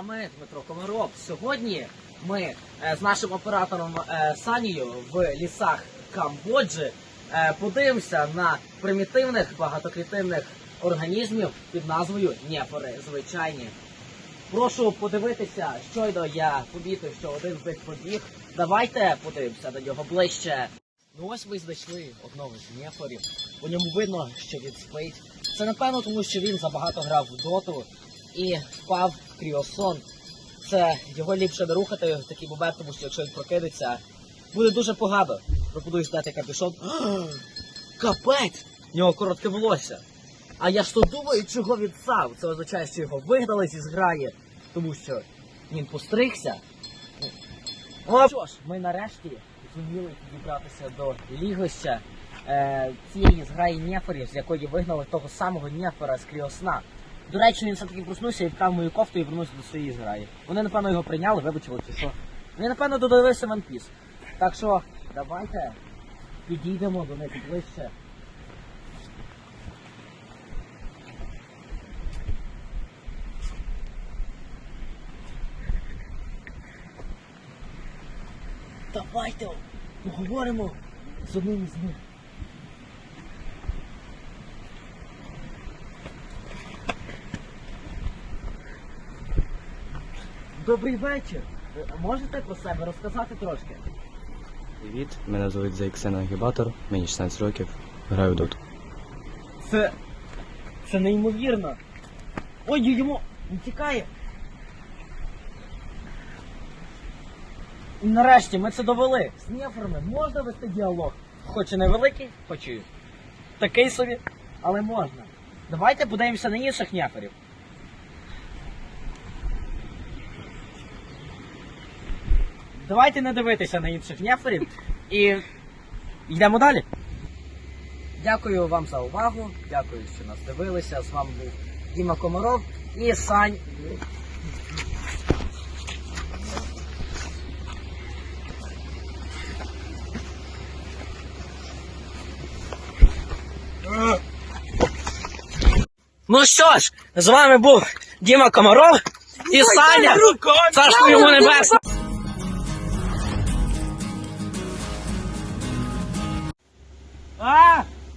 вами Дмитро Комаров. Сьогодні ми е, з нашим оператором е, Санією в лісах Камбоджі е, подивимося на примітивних багатоклітинних організмів під назвою нефори звичайні. Прошу подивитися, щойно я помітив, що один з них побіг. Давайте подивимося на нього ближче. Ну ось ми знайшли одного з нефорів. У ньому видно, що він спить. Це напевно тому, що він забагато грав в доту і впав кріосон. Це його ліпше не рухати в такий момент, тому що якщо він прокинеться, буде дуже погано. Пропоную зняти капюшон. Капець! В нього коротке волосся. А я ж то думаю, чого він сам. Це означає, що його вигнали зі зграї, тому що він постригся. Ну що ж, ми нарешті зуміли підібратися до лігоща е, цієї зграї нефорів, з якої вигнали того самого нефора з кріосна. До речі, він все-таки проснувся і вкрав мою кофту і вернувся до своєї зграї. Вони, напевно, його прийняли, вибачили чи що. Вони, напевно, додивилися One Piece. Так що, давайте підійдемо до них ближче. Давайте поговоримо з одним із них. Добрий вечір. Можете про себе розказати трошки? Привіт, мене звуть Зайксен Агібатор, мені 16 років, граю в доту. Це. Це неймовірно. Ой, йому він тікає. І нарешті ми це довели. З нефрами можна вести діалог. Хоч і невеликий, хоч і такий собі, але можна. Давайте подивимося на інших неферів. Давайте не дивитися на інших неферів і йдемо далі. Дякую вам за увагу. Дякую, що нас дивилися. З вами був Діма Комаров і Сань. Ну що ж, з вами був Діма Комаров і Саня. Царство йому небесне.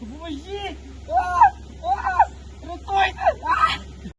Eu vou fugir! Ah! Ah! Eu tô indo! Ah!